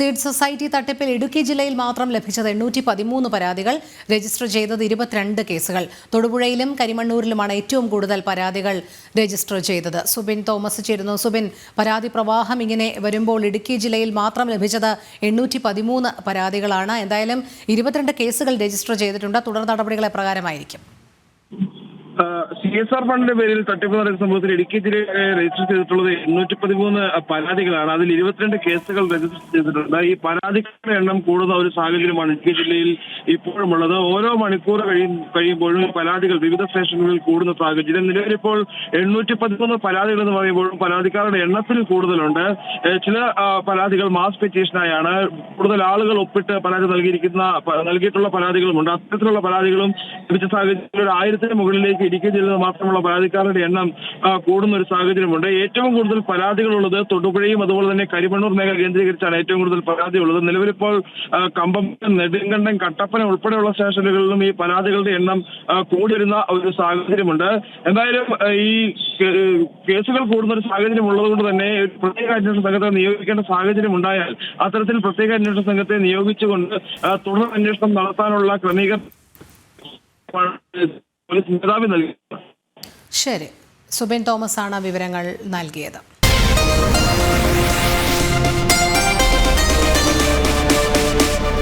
Seed society തട്ടിപ്പിൽ ഇടുക്കി ജില്ലയിൽ മാത്രം ലഭിച്ചത് എണ്ണൂറ്റി പതിമൂന്ന് പരാതികൾ രജിസ്റ്റർ ചെയ്തത് ഇരുപത്തിരണ്ട് കേസുകൾ. തൊടുപുഴയിലും കരിമണ്ണൂരിലുമാണ് ഏറ്റവും കൂടുതൽ പരാതികൾ രജിസ്റ്റർ ചെയ്തത്. സുബിൻ തോമസ് ചേരുന്നു. സുബിൻ പരാതി പ്രവാഹം ഇങ്ങനെ വരുമ്പോൾ ഇടുക്കി ജില്ലയിൽ മാത്രം ലഭിച്ചത് എണ്ണൂറ്റി പതിമൂന്ന് പരാതികളാണ്. എന്തായാലും ഇരുപത്തിരണ്ട് കേസുകൾ രജിസ്റ്റർ ചെയ്തിട്ടുണ്ട്. തുടർ നടപടികൾ എപ്രകാരമായിരിക്കും സി എസ് ആർ ഫണ്ടിന്റെ പേരിൽ തട്ടിപ്പ് നടക്കുന്ന സംഭവത്തിൽ ഇടുക്കി ജില്ലയിൽ രജിസ്റ്റർ ചെയ്തിട്ടുള്ളത് എണ്ണൂറ്റി പതിമൂന്ന് പരാതികളാണ്. അതിൽ ഇരുപത്തിരണ്ട് കേസുകൾ രജിസ്റ്റർ ചെയ്തിട്ടുണ്ട്. ഈ പരാതികളുടെ എണ്ണം കൂടുന്ന ഒരു സാഹചര്യമാണ് ഇടുക്കി ജില്ലയിൽ ഇപ്പോഴുമുള്ളത്. ഓരോ മണിക്കൂർ കഴിയും കഴിയുമ്പോഴും പരാതികൾ വിവിധ സ്റ്റേഷനുകളിൽ കൂടുന്ന സാഹചര്യം. നിലവിലിപ്പോൾ എണ്ണൂറ്റി പതിമൂന്ന് പരാതികൾ എന്ന് പറയുമ്പോഴും പരാതിക്കാരുടെ എണ്ണത്തിൽ കൂടുതലുണ്ട്. ചില പരാതികൾ മാസ് പെറ്റീഷനായാണ്. കൂടുതൽ ആളുകൾ ഒപ്പിട്ട് പരാതി നൽകിയിരിക്കുന്ന നൽകിയിട്ടുള്ള പരാതികളുമുണ്ട്. അത്തരത്തിലുള്ള പരാതികളും ലഭിച്ച സാഹചര്യത്തിൽ ഒരു ആയിരത്തിന് മുകളിലേക്ക് ഇടുക്കി ജില്ലയിൽ മാത്രമുള്ള പരാതിക്കാരുടെ എണ്ണം കൂടുന്ന ഒരു സാഹചര്യമുണ്ട്. ഏറ്റവും കൂടുതൽ പരാതികളുള്ളത് തൊടുപുഴയും അതുപോലെ തന്നെ കരിമണ്ണൂർ മേഖല കേന്ദ്രീകരിച്ചാണ് ഏറ്റവും കൂടുതൽ പരാതിയുള്ളത്. നിലവിലിപ്പോൾ കമ്പം നെടുങ്കണ്ടം കട്ടപ്പന ഉൾപ്പെടെയുള്ള സ്റ്റേഷനുകളിലും ഈ പരാതികളുടെ എണ്ണം ആ, കൂടി വരുന്ന ഒരു സാഹചര്യമുണ്ട്. എന്തായാലും ഈ കേസുകൾ കൂടുന്ന ഒരു സാഹചര്യം ഉള്ളതുകൊണ്ട് തന്നെ പ്രത്യേക അന്വേഷണ സംഘത്തെ നിയോഗിക്കേണ്ട സാഹചര്യം ഉണ്ടായാൽ അത്തരത്തിൽ പ്രത്യേക അന്വേഷണ സംഘത്തെ നിയോഗിച്ചുകൊണ്ട് തുടർ അന്വേഷണം നടത്താനുള്ള ക്രമീകരണം പോലീസ് മേധാവി നൽകി. ശരി. സുബിൻ തോമസ് ആണ് വിവരങ്ങൾ നൽകിയത്.